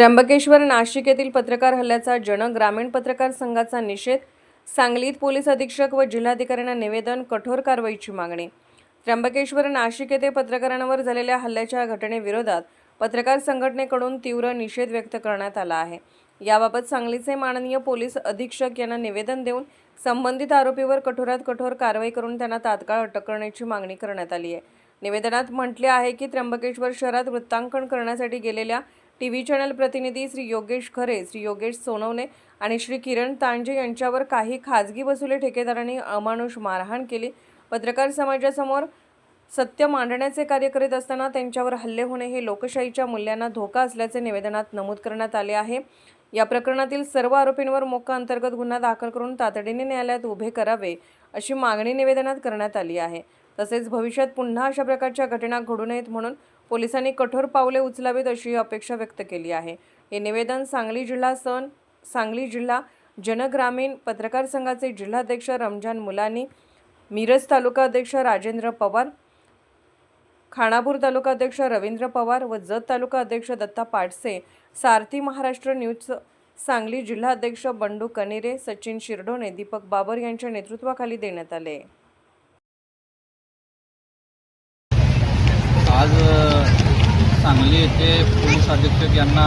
त्र्यंबकेश्वर नाशिक येथील पत्रकार हल्ल्याचा जन ग्रामीण पत्रकार संघाचा निषेध सांगलीत पोलीस अधीक्षक व जिल्हाधिकाऱ्यांना निवेदन कठोर कारवाईची मागणी. त्र्यंबकेश्वर नाशिक येथे पत्रकारांवर झालेल्या हल्ल्याच्या घटनेविरोधात पत्रकार संघटनेकडून तीव्र निषेध व्यक्त करण्यात आला आहे. याबाबत सांगलीचे माननीय पोलीस अधीक्षक यांना निवेदन देऊन संबंधित आरोपीवर कठोरात कठोर कारवाई करून त्यांना तात्काळ अटक करण्याची मागणी करण्यात आली आहे. निवेदनात म्हटले आहे की त्र्यंबकेश्वर शहरात वृत्तांकन करण्यासाठी गेलेल्या टी व्ही चॅनल प्रतिनिधी श्री योगेश खरे श्री योगेश सोनवणे आणि श्री किरण तांजे यांच्यावर काही खाजगी वसुली ठेकेदारांनी अमानुष मारहाण केली. पत्रकार समाजासमोर सत्य मांडण्याचे कार्य करीत असताना त्यांच्यावर हल्ले होणे हे लोकशाहीच्या मूल्यांना धोका असल्याचे निवेदनात नमूद करण्यात आले आहे. या प्रकरणातील सर्व आरोपींवर मोका अंतर्गत गुन्हा दाखल करून तातडीने न्यायालयात उभे करावे अशी मागणी निवेदनात करण्यात आली आहे. तसेच भविष्यात पुन्हा अशा प्रकारच्या घटना घडू नयेत म्हणून पोलिसांनी कठोर पावले उचलावीत अशी अपेक्षा व्यक्त केली आहे. हे निवेदन सांगली जिल्हा सण सांगली जिल्हा जनग्रामीण पत्रकार संघाचे जिल्हाध्यक्ष रमजान मुलानी मिरज तालुका अध्यक्ष राजेंद्र पवार खानापूर तालुका अध्यक्ष रवींद्र पवार व जत तालुका अध्यक्ष दत्ता पाटसे सारथी महाराष्ट्र न्यूज सांगली जिल्हाध्यक्ष बंडू कनेरे सचिन शिरडोणे दीपक बाबर यांच्या नेतृत्वाखाली देण्यात आले. सांगली येथे पोलीस अधीक्षक यांना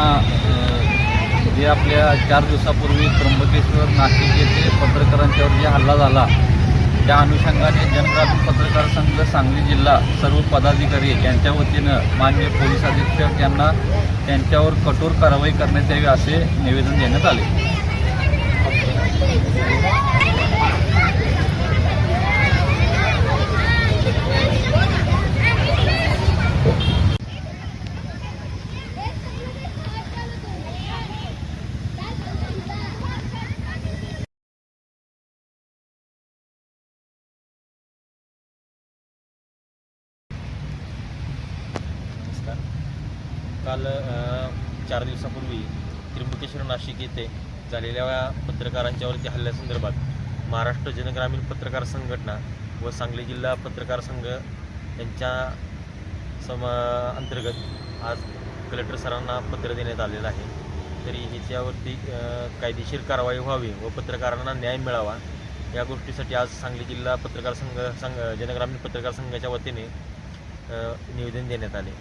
जे आपल्या चार दिवसापूर्वी त्र्यंबकेश्वर नाशिक येथे पत्रकारांच्यावर जे हल्ला झाला त्या अनुषंगाने जनग्रामीण पत्रकार संघ सांगली जिल्हा सर्व पदाधिकारी यांच्या वतीनं माननीय पोलीस अधीक्षक यांना त्यांच्यावर कठोर कारवाई करण्यात यावी असे निवेदन देण्यात आले. काल चार दिवसापूर्वी त्र्यंबकेश्वर नाशिक येथे झालेल्या पत्रकारांच्यावरती हल्ल्यासंदर्भात महाराष्ट्र जनग्रामीण पत्रकार संघटना व सांगली जिल्हा पत्रकार संघ यांच्या सम अंतर्गत आज कलेक्टर सरांना पत्र देण्यात आलेलं आहे. तरी ह्याच्यावरती कायदेशीर कारवाई व्हावी व पत्रकारांना न्याय मिळावा या गोष्टीसाठी आज सांगली जिल्हा पत्रकार संघ संघ जनग्रामीण पत्रकार संघाच्या वतीने निवेदन देण्यात आले.